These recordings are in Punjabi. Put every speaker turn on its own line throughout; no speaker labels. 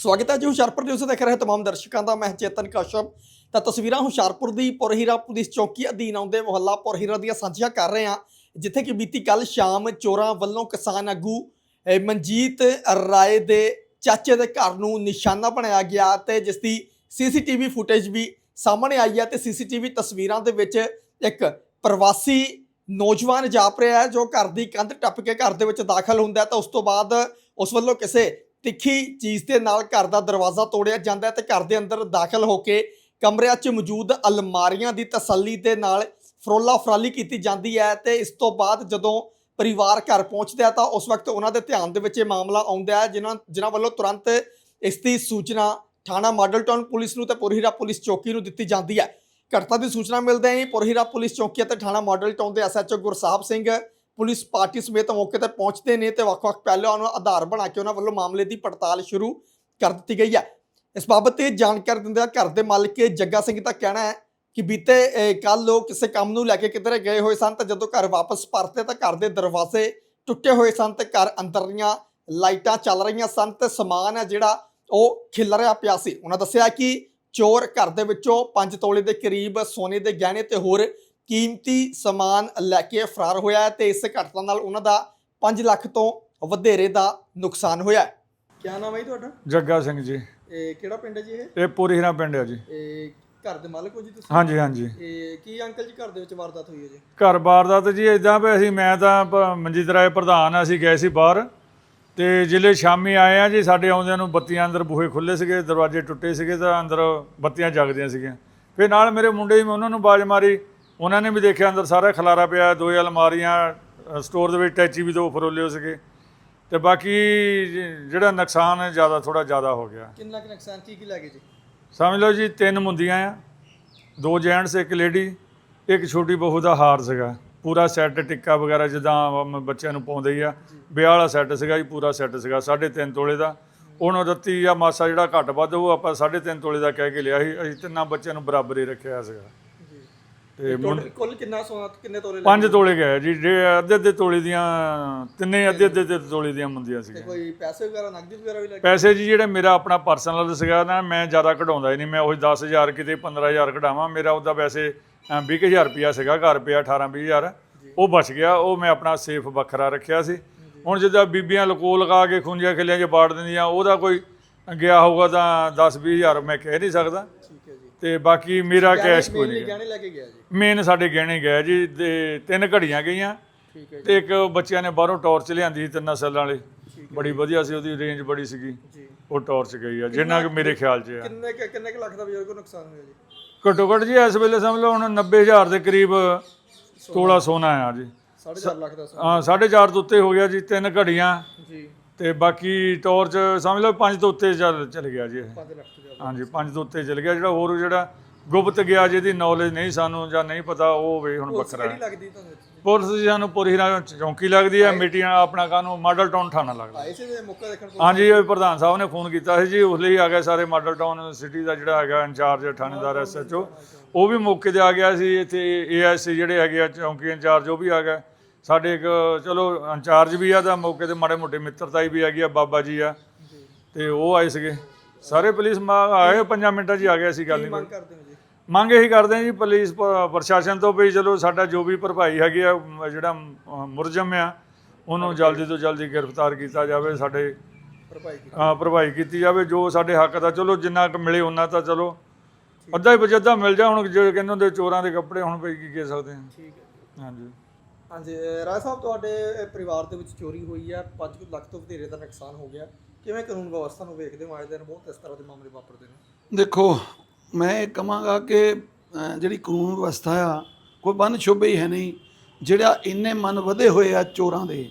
ਸਵਾਗਤ ਹੈ ਜੀ ਹੁਸ਼ਿਆਰਪੁਰ ਨਿਊਜ਼ ਦੇਖ ਰਹੇ ਤਮਾਮ ਦਰਸ਼ਕਾਂ ਦਾ, ਮੈਂ ਚੇਤਨ ਕਸ਼ਪ ਤਾਂ ਤਸਵੀਰਾਂ ਹੁਸ਼ਿਆਰਪੁਰ ਦੀ ਪੁਰਹੀਰਾ ਪੁਲਿਸ ਚੌਕੀ ਅਧੀਨ ਆਉਂਦੇ ਮੁਹੱਲਾ ਪੁਰਹੀਰਾ ਦੀਆਂ ਸਾਂਝੀਆਂ ਕਰ ਰਹੇ ਹਾਂ। ਜਿੱਥੇ ਕਿ ਬੀਤੀ ਕੱਲ ਸ਼ਾਮ ਚੋਰਾਂ ਵੱਲੋਂ ਕਿਸਾਨ ਆਗੂ ਮਨਜੀਤ ਰਾਏ ਦੇ ਚਾਚੇ ਦੇ ਘਰ ਨੂੰ ਨਿਸ਼ਾਨਾ ਬਣਾਇਆ ਗਿਆ ਤੇ ਜਿਸ ਦੀ ਸੀਸੀਟੀਵੀ ਫੁਟੇਜ ਵੀ ਸਾਹਮਣੇ ਆਈ ਹੈ ਤੇ ਸੀਸੀਟੀਵੀ ਤਸਵੀਰਾਂ ਦੇ ਵਿੱਚ ਇੱਕ ਪ੍ਰਵਾਸੀ ਨੌਜਵਾਨ ਜਾਪ ਰਿਹਾ ਹੈ, ਜੋ ਘਰ ਦੀ ਕੰਧ ਟੱਪ ਕੇ ਘਰ ਦੇ ਵਿੱਚ ਦਾਖਲ ਹੁੰਦਾ ਤਾਂ ਉਸ ਤੋਂ ਬਾਅਦ ਉਸ ਵੱਲੋਂ ਕਿਸੇ ਤਿੱਖੀ ਚੀਜ਼ ਦੇ ਨਾਲ ਘਰ ਦਾ ਦਰਵਾਜ਼ਾ ਤੋੜਿਆ ਜਾਂਦਾ ਹੈ ਤੇ ਘਰ ਦੇ ਅੰਦਰ ਦਾਖਲ ਹੋ ਕੇ ਕਮਰਿਆਂ 'ਚ ਮੌਜੂਦ ਅਲਮਾਰੀਆਂ ਦੀ ਤਸੱਲੀ ਦੇ ਨਾਲ ਫਰੋਲਾ ਫਰਾਲੀ ਕੀਤੀ ਜਾਂਦੀ ਹੈ ਤੇ ਇਸ ਤੋਂ ਬਾਅਦ ਜਦੋਂ ਪਰਿਵਾਰ ਘਰ ਪਹੁੰਚਦਾ ਹੈ ਤਾਂ ਉਸ ਵਕਤ ਉਹਨਾਂ ਦੇ ਧਿਆਨ ਦੇ ਵਿੱਚ ਇਹ ਮਾਮਲਾ ਆਉਂਦਾ ਹੈ, ਜਿਨ੍ਹਾਂ ਜਿਨ੍ਹਾਂ ਵੱਲੋਂ ਤੁਰੰਤ ਇਸ ਦੀ ਸੂਚਨਾ ਥਾਣਾ ਮਾਡਲ ਟਾਊਨ ਪੁਲਿਸ ਨੂੰ ਤੇ ਪੁਰਹੀਰਾ ਪੁਲਿਸ ਚੌਕੀ ਨੂੰ ਦਿੱਤੀ ਜਾਂਦੀ ਹੈ। ਘਟਨਾ ਦੀ ਸੂਚਨਾ ਮਿਲਦੇ ਹੀ ਪੁਰਹੀਰਾ ਪੁਲਿਸ ਚੌਕੀ ਅਤੇ ਥਾਣਾ ਮਾਡਲ ਟਾਊਨ ਦੇ SHO Gursahib Singh police party ਸਮੇਤ ਮੌਕੇ ਤੇ ਪਹੁੰਚਦੇ ਨੇ ਤੇ ਵੱਖ-ਵੱਖ ਪਹਿਲੂਆਂ ਨੂੰ ਆਧਾਰ ਬਣਾ ਕੇ ਉਹਨਾਂ ਵੱਲੋਂ ਮਾਮਲੇ ਦੀ ਪੜਤਾਲ ਸ਼ੁਰੂ ਕਰ ਦਿੱਤੀ ਗਈ ਹੈ। ਇਸ ਬਾਬਤ ਤੇ ਜਾਣਕਾਰੀ ਦਿੰਦਿਆਂ ਘਰ ਦੇ ਮਾਲਕ ਜੱਗਾ ਸਿੰਘ ਦਾ ਕਹਿਣਾ ਹੈ ਕਿ ਬੀਤੇ ਕੱਲ ਲੋਕ ਕਿਸੇ ਕੰਮ ਨੂੰ ਲੈ ਕੇ ਕਿਧਰੇ ਗਏ ਹੋਏ ਸਨ ਤਾਂ ਜਦੋਂ ਘਰ ਵਾਪਸ ਪਰਤੇ ਤਾਂ ਘਰ ਦੇ ਦਰਵਾਜ਼ੇ ਟੁੱਟੇ ਹੋਏ ਸਨ ਤੇ ਘਰ ਅੰਦਰਲੀਆਂ ਲਾਈਟਾਂ ਚੱਲ ਰਹੀਆਂ ਸਨ ਤੇ ਸਮਾਨ ਹੈ ਜਿਹੜਾ ਉਹ ਖਿਲ ਰਿਹਾ ਪਿਆ ਸੀ। ਉਹਨਾਂ ਦੱਸਿਆ ਕਿ ਚੋਰ ਘਰ ਦੇ ਵਿੱਚੋਂ 5 ਤੋਲੇ ਦੇ ਕਰੀਬ ਸੋਨੇ ਦੇ ਗਹਿਣੇ ਤੇ ਹੋਰ ਕੀਮਤੀ ਸਮਾਨ ਲੈ ਕੇ ਫਰਾਰ ਹੋਇਆ ਹੈ ਤੇ ਇਸ ਘਟਨਾ ਨਾਲ ਉਹਨਾਂ ਦਾ 5 ਲੱਖ ਤੋਂ ਵਧੇਰੇ ਦਾ ਨੁਕਸਾਨ ਹੋਇਆ ਹੈ। ਕੀ ਨਾਮ ਹੈ ਜੀ ਤੁਹਾਡਾ?
ਜੱਗਾ ਸਿੰਘ ਜੀ।
ਇਹ ਕਿਹੜਾ ਪਿੰਡ ਹੈ ਜੀ ਇਹ?
ਇਹ ਪੂਰੀ ਹੀਰਾ ਪਿੰਡ ਆ ਜੀ।
ਇਹ ਘਰ ਦੇ ਮਾਲਕ ਹੋ ਜੀ ਤੁਸੀਂ?
ਹਾਂਜੀ ਹਾਂਜੀ।
ਇਹ ਕੀ ਅੰਕਲ ਜੀ ਘਰ ਦੇ ਵਿੱਚ ਵਾਰਦਾਤ ਹੋਈ ਹੈ ਜੀ?
ਘਰ ਬਾਰ ਦਾ ਤੇ ਜੀ ਇਦਾਂ ਵੀ ਅਸੀਂ ਮੈਂ ਤਾਂ ਮਨਜੀਤ ਰਾਏ ਪ੍ਰਧਾਨ ਆ, ਅਸੀਂ ਗਏ ਸੀ ਬਾਹਰ। ਤੇ ਜਿਲੇ ਸ਼ਾਮੀ ਆਏ ਆ ਜੀ ਸਾਡੇ ਆਉਂਦਿਆਂ ਨੂੰ ਬੱਤੀਆਂ ਅੰਦਰ ਬੂਹੇ ਖੁੱਲੇ ਸੀਗੇ ਦਰਵਾਜ਼ੇ ਟੁੱਟੇ ਸੀਗੇ ਤਾਂ ਅੰਦਰ ਬੱਤੀਆਂ ਜਗਦੀਆਂ ਸੀਗੀਆਂ। ਫਿਰ ਨਾਲ ਮੇਰੇ ਮੁੰਡੇ ਵੀ ਮੈਂ ਉਹਨਾਂ ਨੂੰ ਬਾਜ ਮਾਰੀ। ਉਹਨਾਂ ਨੇ ਵੀ ਦੇਖਿਆ ਅੰਦਰ ਸਾਰਾ ਖਲਾਰਾ ਪਿਆ ਦੋ ਅਲਮਾਰੀਆਂ ਸਟੋਰ ਦੇ ਵਿੱਚ ਟੈਚੀ ਵੀ ਦੋ ਫਰੋਲੇ ਹੋ ਸੀਗੇ। ਤੇ ਬਾਕੀ ਜਿਹੜਾ ਨੁਕਸਾਨ ਹੈ ਜ਼ਿਆਦਾ ਥੋੜਾ ਜ਼ਿਆਦਾ ਹੋ ਗਿਆ।
ਕਿੰਨਾ ਕੁ ਨੁਕਸਾਨ ਕੀ ਕੀ ਲੱਗੇ ਜੀ?
ਸਮਝ ਲਓ ਜੀ ਤਿੰਨ ਮੁੰਦੀਆਂ ਆ ਦੋ ਜੈਂਟਸ ਇੱਕ ਲੇਡੀ ਇੱਕ ਛੋਟੀ ਬਹੂ ਦਾ ਹਾਰ ਸੀਗਾ। ਪੂਰਾ ਸੈੱਟ ਟਿੱਕਾ ਵਗੈਰਾ ਜਿੱਦਾਂ ਬੱਚਿਆਂ ਨੂੰ ਪਾਉਂਦੇ ਹੀ ਆ। ਵਿਆਹ ਵਾਲਾ ਸੈੱਟ ਸੀਗਾ ਜੀ ਪੂਰਾ ਸੈੱਟ ਸੀਗਾ 3.5 ਤੋਲੇ ਦਾ। ਉਹਨੂੰ ਰੱਤੀ ਜਾਂ ਮਾਸਾ ਜਿਹੜਾ ਘੱਟ ਵੱਧ ਉਹ ਆਪਾਂ 3.5 ਤੋਲੇ ਦਾ ਕਹਿ ਕੇ ਲਿਆ ਸੀ ਅਸੀਂ ਤਿੰਨਾਂ ਬੱਚਿਆਂ ਨੂੰ ਬਰਾਬਰ ਹੀ ਰੱਖਿਆ ਸੀਗਾ। ਤੇ ਮੁੰ-
ਟੋਟਲ ਕੁੱਲ ਕਿੰਨਾ ਸੋਨਾ ਕਿੰਨੇ ਤੋਲੇ
ਪੰਜ ਤੋਲੇ ਗਏ ਜੀ ਜੇ ਅੱਧੇ ਅੱਧੇ ਤੋਲੇ ਦੀਆਂ ਤਿੰਨੇ ਅੱਧੇ ਅੱਧੇ ਅੱਧੇ ਤੋਲੇ ਦੀਆਂ ਮੁੰਦੀਆਂ ਸੀਗੀਆਂ।
ਕੋਈ ਪੈਸੇ ਵਗੈਰਾ ਨਕਦੀ ਵਗੈਰਾ ਵੀ ਲੱਗੇ
ਪੈਸੇ ਜੀ ਜਿਹੜਾ ਮੇਰਾ ਆਪਣਾ ਪਰਸਨਲ ਸੀਗਾ ਨਾ ਮੈਂ ਜ਼ਿਆਦਾ ਕਢਾਉਂਦਾ ਹੀ ਨਹੀਂ ਮੈਂ ਉਹੀ 10000 ਕਿਤੇ 15000 ਕਢਾਵਾਂ ਮੇਰਾ ਉਹਦਾ ਵੈਸੇ ਅ, 20000 ਰੁਪਿਆ ਸੀਗਾ ਘਰ ਪਿਆ 18 20000 ਉਹ ਬਚ ਗਿਆ ਉਹ ਮੈਂ ਆਪਣਾ ਸੇਫ ਵੱਖਰਾ ਰੱਖਿਆ ਸੀ। ਹੁਣ ਜਿੱਦਾਂ ਬੀਬੀਆਂ ਲਕੋ ਲਗਾ ਕੇ ਖੁੰਝੀਆਂ ਖਿੱਲੀਆਂ 'ਚ ਬਾੜ ਦਿੰਦੀਆਂ ਉਹਦਾ ਕੋਈ ਗਿਆ ਹੋਊਗਾ ਤਾਂ 10 20000 ਮੈਂ ਕਹਿ ਨਹੀਂ ਸਕਦਾ। ਤੇ ਬਾਕੀ ਮੇਰਾ ਕੈਸ਼ ਕੋਈ ਨਹੀਂ
ਗਹਿਣੇ ਲੈ ਕੇ ਗਿਆ ਜੀ?
ਮੇਨ ਸਾਡੇ ਗਹਿਣੇ ਗਏ ਜੀ ਤੇ ਤਿੰਨ ਘੜੀਆਂ ਗਈਆਂ।
ਠੀਕ ਹੈ
ਤੇ ਇੱਕ ਬੱਚਿਆਂ ਨੇ ਬਾਹਰੋਂ ਟਾਰਚ ਲਿਆਂਦੀ ਸੀ ਤਿੰਨਾਂ ਸੈੱਲਾਂ ਵਾਲੀ। ਬੜੀ ਵਧੀਆ ਸੀ ਉਹਦੀ ਰੇਂਜ ਬੜੀ ਸੀਗੀ।
ਜੀ।
ਉਹ ਟਾਰਚ ਗਈ ਆ ਜਿੰਨਾ ਕਿ ਮੇਰੇ ਖਿਆਲ 'ਚ ਆ।
ਕਿੰਨੇ ਕੁ- ਕਿੰਨੇ ਕੁ ਲੱਖ ਦਾ ਬਜ਼ੁਰਗ ਨੂੰ ਨੁਕਸਾਨ ਹੋਇਆ ਜੀ?
ਘੱਟੋ ਘੱਟ ਜੀ ਇਸ ਵੇਲੇ ਸਮਝ ਲਓ ਹੁਣ 90000 ਦੇ ਕਰੀਬ ਤੋਲਾ ਸੋਨਾ ਆ ਜੀ।
4.5 ਲੱਖ ਦਾ ਸੋਨਾ।
ਹਾਂ 4.5 ਤੋਂ ਉੱਤੇ ਹੋ ਗਿਆ ਜੀ ਤਿੰਨ ਘੜੀਆਂ।
ਜੀ।
ਤੇ ਬਾਕੀ ਟਾਰਚ ਸਮਝ ਲਓ 5 ਤੋਂ ਉੱਤੇ ਚੱਲ ਚਲ ਗਿਆ ਜੀ ਇਹ।
5 ਲੱਖ ਤੋਂ ਜ਼ਿਆਦਾ।
ਹਾਂਜੀ 5 ਤੋਂ ਉੱਤੇ ਚਲ ਗਿਆ। ਜਿਹੜਾ ਹੋਰ ਜਿਹੜਾ ਗੁਪਤ ਗਿਆ ਜਿਹਦੀ ਨੌਲੇਜ ਨਹੀਂ ਸਾਨੂੰ ਜਾਂ ਨਹੀਂ ਪਤਾ ਉਹ ਵੀ ਹੁਣ ਵੱਖਰਾ
ਕਿਹੜੀ
ਹੈ
ਲੱਗਦੀ ਤੁਹਾਨੂੰ ਇੱਥੇ?
ਪੁਲਿਸ ਜੀ ਸਾਨੂੰ ਪੂਰੀ ਹੀਰਾ ਚੌਂਕੀ ਲੱਗਦੀ ਹੈ ਮੀਟੀਆਂ ਆਪਣਾ ਕਾਨੂੰ ਮਾਡਲ ਟਾਊਨ ਥਾਣਾ ਲੱਗਦਾ।
ਆਏ ਸੀ ਜੇ ਮੌਕਾ ਦੇਖਣ ਕੋਲ
ਹਾਂਜੀ ਇਹ ਪ੍ਰਧਾਨ ਸਾਹਿਬ ਨੇ ਫੋਨ ਕੀਤਾ ਸੀ ਜੀ ਉਸ ਲਈ ਆ ਗਏ ਸਾਰੇ ਮਾਡਲ ਟਾਊਨ ਸਿਟੀ ਦਾ ਜਿਹੜਾ ਹੈਗਾ ਇੰਚਾਰਜ ਥਾਣੇਦਾਰ ਐਸਐਚਓ ਉਹ ਵੀ ਮੌਕੇ ਤੇ ਆ ਗਿਆ ਸੀ ਇੱਥੇ ਏਐਸਸੀ ਜਿਹੜੇ ਹੈਗੇ ਆ ਚੌਂਕੀ ਇੰਚਾਰਜ ਉਹ ਵੀ ਆ ਗਏ। ਸਾਡੇ ਇੱਕ ਚਲੋ ਇੰਚਾਰਜ ਵੀ ਆ ਤਾਂ ਮੌਕੇ ਤੇ ਮਾੜੇ ਮੋਟੇ ਮਿੱਤਰਤਾ ਵੀ ਹੈਗੀ ਆ ਬਾਬਾ ਜੀ ਆ। ਤੇ ਉਹ ਆਏ ਸੀਗੇ। ਸਾਰੇ ਪੁਲਿਸ ਮਾ ਆਏ 5 ਮਿੰਟਾਂ 'ਚ ਹੀ ਆ ਗਿਆ ਸੀ ਗੱਲ ਨਹੀਂ
ਮੰਗ ਕਰਦੇ ਹੋ ਜੀ?
ਮੰਗ ਇਹੀ ਕਰਦੇ ਹਾਂ ਜੀ ਪੁਲਿਸ ਪ੍ਰਸ਼ਾਸਨ ਤੋਂ ਵੀ ਚਲੋ ਸਾਡਾ ਜੋ ਵੀ ਭਰਪਾਈ ਹੈਗੀ ਆ ਜਿਹੜਾ ਮੁਰਜਮ ਆ ਉਹਨੂੰ ਜਲਦੀ ਤੋਂ ਜਲਦੀ ਗ੍ਰਿਫਤਾਰ ਕੀਤਾ ਜਾਵੇ ਸਾਡੇ
ਭਰਪਾਈ
ਅ, ਭਰਪਾਈ ਕੀਤੀ ਜਾਵੇ ਜੋ ਸਾਡੇ ਹੱਕ ਦਾ ਚਲੋ ਜਿੰਨਾ ਕੁ ਮਿਲੇ ਉਹਨਾਂ ਤਾਂ ਚਲੋ ਅੱਧਾ ਹੀ ਬਜਦਾ ਮਿਲ ਜਾ ਹੁਣ ਜੇ ਕਹਿੰਦੇ ਹੁੰਦੇ ਚੋਰਾਂ ਦੇ ਕੱਪੜੇ ਹੁਣ ਪਈ ਕੀ ਕਹਿ ਸਕਦੇ ਹਾਂ
ਠੀਕ ਹੈ।
ਹਾਂਜੀ।
ਹਾਂਜੀ, ਅਹ ਸਾਹਿਬ, ਤੁਹਾਡੇ ਪਰਿਵਾਰ ਦੇ ਵਿੱਚ ਚੋਰੀ ਹੋਈ ਹੈ 5 ਲੱਖ ਤੋਂ ਵਧੇਰੇ ਦਾ ਨੁਕਸਾਨ ਹੋ ਗਿਆ। ਕਿਵੇਂ ਕਾਨੂੰਨ ਵਿਵਸਥਾ ਨੂੰ ਵੇਖਦੇ ਹੋ? ਅੱਜ ਦਿਨ ਬਹੁਤ ਇਸ ਤਰ੍ਹਾਂ ਦੇ ਮਾਮਲੇ ਵਾਪਰਦੇ ਨੇ।
ਦੇਖੋ, ਮੈਂ ਇਹ ਕਹਾਂਗਾ ਕਿ ਜਿਹੜੀ ਕਾਨੂੰਨ ਵਿਵਸਥਾ ਆ, ਕੋਈ ਬੰਨ ਸ਼ੁਭੇ ਹੀ ਹੈ ਨਹੀਂ। ਜਿਹੜਾ ਇੰਨੇ ਮਨ ਵਧੇ ਹੋਏ ਆ ਚੋਰਾਂ ਦੇ,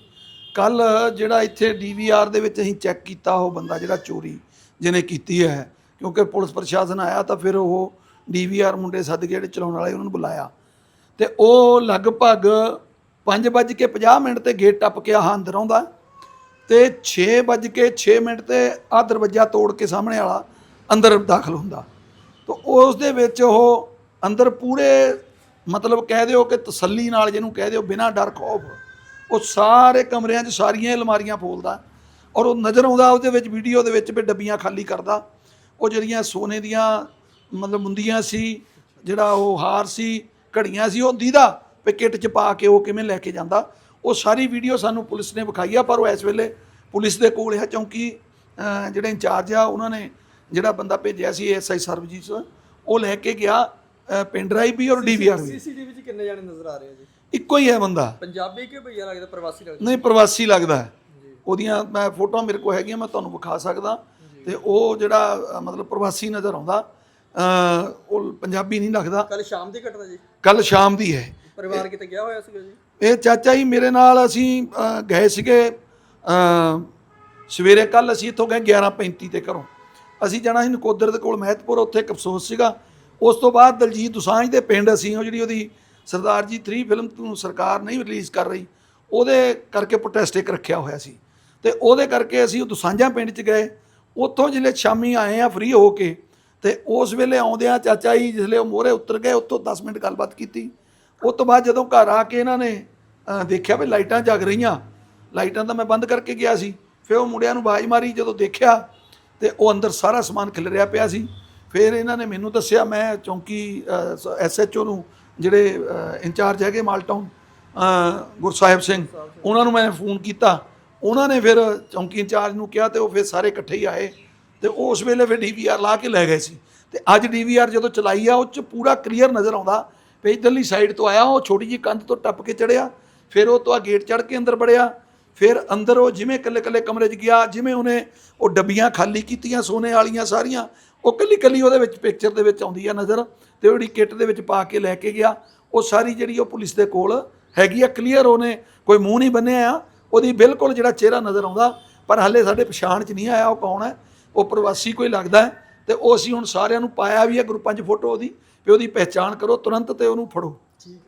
ਕੱਲ ਜਿਹੜਾ ਇੱਥੇ ਡੀਵੀਆਰ ਦੇ ਵਿੱਚ ਅਸੀਂ ਚੈੱਕ ਕੀਤਾ ਉਹ ਬੰਦਾ ਜਿਹੜਾ ਚੋਰੀ ਜਿਹਨੇ ਕੀਤੀ ਹੈ, ਕਿਉਂਕਿ ਪੁਲਿਸ ਪ੍ਰਸ਼ਾਸਨ ਆਇਆ ਤਾਂ ਫਿਰ ਉਹ ਡੀਵੀਆਰ ਮੁੰਡੇ ਸੱਦ ਕੇ ਜਿਹੜੇ ਚਲਾਉਣ ਵਾਲੇ ਉਹਨਾਂ ਨੂੰ ਬੁਲਾਇਆ। ਤੇ ਉਹ ਲਗਭਗ 5:50 ਮਿੰਟ ਤੇ ਗੇਟ ਟੱਪ ਕੇ ਆਹ ਅੰਦਰ ਆਉਂਦਾ ਤੇ 6:06 ਮਿੰਟ ਤੇ ਆ ਦਰਵਾਜ਼ਾ ਤੋੜ ਕੇ ਸਾਹਮਣੇ ਵਾਲਾ ਅੰਦਰ ਦਾਖਲ ਹੁੰਦਾ। ਤਾਂ ਉਸ ਦੇ ਵਿੱਚ ਉਹ ਅੰਦਰ ਪੂਰੇ ਮਤਲਬ ਕਹਿ ਦਿਓ ਕਿ ਤਸੱਲੀ ਨਾਲ ਜਿਹਨੂੰ ਕਹਿ ਦਿਓ ਬਿਨਾਂ ਡਰ ਖੋਫ ਉਹ ਸਾਰੇ ਕਮਰਿਆਂ 'ਚ ਸਾਰੀਆਂ ਅਲਮਾਰੀਆਂ ਫੋਲਦਾ ਔਰ ਉਹ ਨਜ਼ਰ ਆਉਂਦਾ ਉਹਦੇ ਵਿੱਚ ਵੀਡੀਓ ਦੇ ਵਿੱਚ ਵੀ ਡੱਬੀਆਂ ਖਾਲੀ ਕਰਦਾ। ਉਹ ਜਿਹੜੀਆਂ ਸੋਨੇ ਦੀਆਂ ਮਤਲਬ ਮੁੰਦੀਆਂ ਸੀ, ਜਿਹੜਾ ਉਹ ਹਾਰ ਸੀ, ਘੜੀਆਂ ਸੀ, ਉਹ ਦੀਦਾ ਵੀ ਕਿੱਟ ਚ ਪਾ ਕੇ ਉਹ ਕਿਵੇਂ ਲੈ ਕੇ ਜਾਂਦਾ। ਉਹ ਸਾਰੀ ਵੀਡੀਓ ਸਾਨੂੰ ਪੁਲਿਸ ਨੇ ਵਿਖਾਈ ਆ ਪਰ ਉਹ ਇਸ ਵੇਲੇ ਪੁਲਿਸ ਦੇ ਕੋਲ ਹੈ ਚੌਂਕੀ ਜਿਹੜੇ ਇੰਚਾਰਜ ਆ ਉਹਨਾਂ ਨੇ ਜਿਹੜਾ ਬੰਦਾ ਭੇਜਿਆ ਸੀ ਐਸਆਈ ਸਰਬਜੀਤ ਉਹ ਲੈ ਕੇ ਗਿਆ ਪਿੰਡ ਡਰਾਈਵ ਵੀ ਔਰ ਡੀਵੀਆਰ ਵੀ
ਸੀਸੀਟੀਵੀ 'ਚ ਕਿੰਨੇ ਜਾਣੇ ਨਜ਼ਰ ਆ ਰਹੇ ਆ ਜੀ?
ਇੱਕੋ ਹੀ ਹੈ ਬੰਦਾ।
ਪੰਜਾਬੀ ਕਿ ਭਈਆ ਲੱਗਦਾ ਪ੍ਰਵਾਸੀ ਲੱਗਦਾ?
ਨਹੀਂ ਪ੍ਰਵਾਸੀ ਲੱਗਦਾ। ਉਹਦੀਆਂ ਮੈਂ ਫੋਟੋਆਂ ਮੇਰੇ ਕੋਲ ਹੈਗੀਆਂ ਮੈਂ ਤੁਹਾਨੂੰ ਵਿਖਾ ਸਕਦਾ। ਤੇ ਉਹ ਜਿਹੜਾ ਮਤਲਬ ਪ੍ਰਵਾਸੀ ਨਜ਼ਰ ਆਉਂਦਾ ਉਹ ਪੰਜਾਬੀ ਨਹੀਂ ਲੱਗਦਾ।
ਕੱਲ ਸ਼ਾਮ ਦੀ ਘਟਨਾ ਜੀ।
ਕੱਲ ਸ਼ਾਮ ਦੀ ਹੈ।
ਪਰਿਵਾਰ ਕਿਤੇ ਗਿਆ ਹੋਇਆ ਸੀਗਾ ਜੀ?
ਇਹ ਚਾਚਾ ਜੀ ਮੇਰੇ ਨਾਲ ਅਸੀਂ ਅ, ਗਏ ਸੀਗੇ ਅ, ਸਵੇਰੇ ਕੱਲ ਅਸੀਂ ਇੱਥੋਂ ਗਏ 11:35 ਤੇ ਘਰੋਂ। ਅਸੀਂ ਜਾਣਾ ਸੀ ਨਕੋਦਰ ਦੇ ਕੋਲ ਮਹਿਤਪੁਰ ਉੱਥੇ ਇੱਕ ਅਫਸੋਸ ਸੀਗਾ। ਉਸ ਤੋਂ ਬਾਅਦ ਦਲਜੀਤ ਦੁਸਾਂਝ ਦੇ ਪਿੰਡ ਅਸੀਂ ਉਹ ਜਿਹੜੀ ਉਹਦੀ ਸਰਦਾਰ ਜੀ 3 ਫਿਲਮ ਨੂੰ ਸਰਕਾਰ ਨਹੀਂ ਰਿਲੀਜ਼ ਕਰ ਰਹੀ ਉਹਦੇ ਕਰਕੇ ਪ੍ਰੋਟੈਸਟ ਇੱਕ ਰੱਖਿਆ ਹੋਇਆ ਸੀ। ਤੇ ਉਹਦੇ ਕਰਕੇ ਅਸੀਂ ਉਹ ਦੁਸਾਂਝਾਂ ਪਿੰਡ 'ਚ ਗਏ। ਉੱਥੋਂ ਜਿਹੜੇ ਸ਼ਾਮੀ ਆਏ ਆ ਫ੍ਰੀ ਹੋ ਕੇ ਤੇ ਉਸ ਵੇਲੇ ਆਉਂਦਿਆਂ ਚਾਚਾ ਜੀ ਜਿਸਲੇ ਉਹ ਮੋਹਰੇ ਉਤਰ ਗਏ ਉੱਥੋਂ 10 ਮਿੰਟ ਗੱਲਬਾਤ ਕੀਤੀ। ਉਸ ਤੋਂ ਬਾਅਦ ਜਦੋਂ ਘਰ ਆ ਕੇ ਇਹਨਾਂ ਨੇ ਦੇਖਿਆ ਵੀ ਲਾਈਟਾਂ ਜਗ ਰਹੀਆਂ ਲਾਈਟਾਂ ਤਾਂ ਮੈਂ ਬੰਦ ਕਰਕੇ ਗਿਆ ਸੀ। ਫਿਰ ਉਹ ਮੁੰਡਿਆਂ ਨੂੰ ਬਾਜ਼ ਮਾਰੀ ਜਦੋਂ ਦੇਖਿਆ ਤੇ ਉਹ ਅੰਦਰ ਸਾਰਾ ਸਮਾਨ ਖਿਲਰਿਆ ਪਿਆ ਸੀ। ਫਿਰ ਇਹਨਾਂ ਨੇ ਮੈਨੂੰ ਦੱਸਿਆ ਮੈਂ ਚੌਂਕੀ ਐਸਐਚਓ ਨੂੰ ਜਿਹੜੇ ਇੰਚਾਰਜ ਹੈਗੇ ਮਾਲਟਾਊਨ ਅ, ਗੁਰਸਾਹਿਬ ਸਿੰਘ ਉਹਨਾਂ ਨੂੰ ਮੈਂ ਫੋਨ ਕੀਤਾ। ਉਹਨਾਂ ਨੇ ਫਿਰ ਚੌਂਕੀ ਇੰਚਾਰਜ ਨੂੰ ਕਿਹਾ ਤੇ ਉਹ ਫਿਰ ਸਾਰੇ ਇਕੱਠੇ ਹੀ ਆਏ। ਤੇ ਉਸ ਵੇਲੇ ਫਿਰ ਡੀਵੀਆਰ ਲਾ ਕੇ ਲੈ ਗਏ ਸੀ। ਤੇ ਅੱਜ ਡੀਵੀਆਰ ਜਦੋਂ ਚਲਾਈ ਆ ਉਹ ਚ ਪੂਰਾ ਕਲੀਅਰ ਨਜ਼ਰ ਆਉਂਦਾ ਵੀ ਇੱਧਰਲੀ ਸਾਈਡ ਤੋਂ ਆਇਆ, ਉਹ ਛੋਟੀ ਜਿਹੀ ਕੰਧ ਤੋਂ ਟੱਪ ਕੇ ਚੜਿਆ, ਫਿਰ ਉਹ ਤੋਂ ਆ ਗੇਟ ਚੜ੍ਹ ਕੇ ਅੰਦਰ ਵੜਿਆ, ਫਿਰ ਅੰਦਰ ਉਹ ਜਿਵੇਂ ਇਕੱਲੇ ਇਕੱਲੇ ਕਮਰੇ 'ਚ ਗਿਆ, ਜਿਵੇਂ ਉਹਨੇ ਉਹ ਡੱਬੀਆਂ ਖਾਲੀ ਕੀਤੀਆਂ, ਸੋਨੇ ਵਾਲੀਆਂ ਸਾਰੀਆਂ, ਉਹ ਕੱਲੀ ਕੱਲੀ ਉਹਦੇ ਵਿੱਚ ਪਿਕਚਰ ਦੇ ਵਿੱਚ ਆਉਂਦੀ ਆ ਨਜ਼ਰ, ਤੇ ਉਹਦੀ ਕਿੱਟ ਦੇ ਵਿੱਚ ਪਾ ਕੇ ਲੈ ਕੇ ਗਿਆ, ਉਹ ਸਾਰੀ ਜਿਹੜੀ ਉਹ ਪੁਲਿਸ ਦੇ ਕੋਲ ਹੈਗੀ ਆ ਕਲੀਅਰ ਉਹਨੇ ਕੋਈ ਮੂੰਹ ਨਹੀਂ ਬੰਨਿਆ ਆ, ਉਹਦੀ ਬਿਲਕੁਲ ਜਿਹੜਾ ਚਿਹਰਾ ਨਜ਼ਰ ਆਉਂਦਾ, ਪਰ ਹੱਲੇ ਸਾਡੇ ਪਛਾਣ 'ਚ ਨਹੀਂ ਆਇਆ ਉਹ ਕੌਣ ਹੈ, ਉਹ ਪ੍ਰਵਾਸੀ ਕੋਈ ਲੱਗਦਾ ਹੈ, ਤੇ ਉਹ ਅਸੀਂ ਹੁਣ ਸਾਰਿਆਂ ਨੂੰ ਪਾਇਆ ਵੀ ਹੈ ਗਰੁੱਪਾਂ 'ਚ ਫੋਟੋ ਉਹਦੀ ਵੀ ਉਹਦੀ ਪਹਿਚਾਣ ਕਰੋ ਤੁਰੰਤ ਤੇ ਉਹਨੂੰ ਫੜੋ।
ਠੀਕ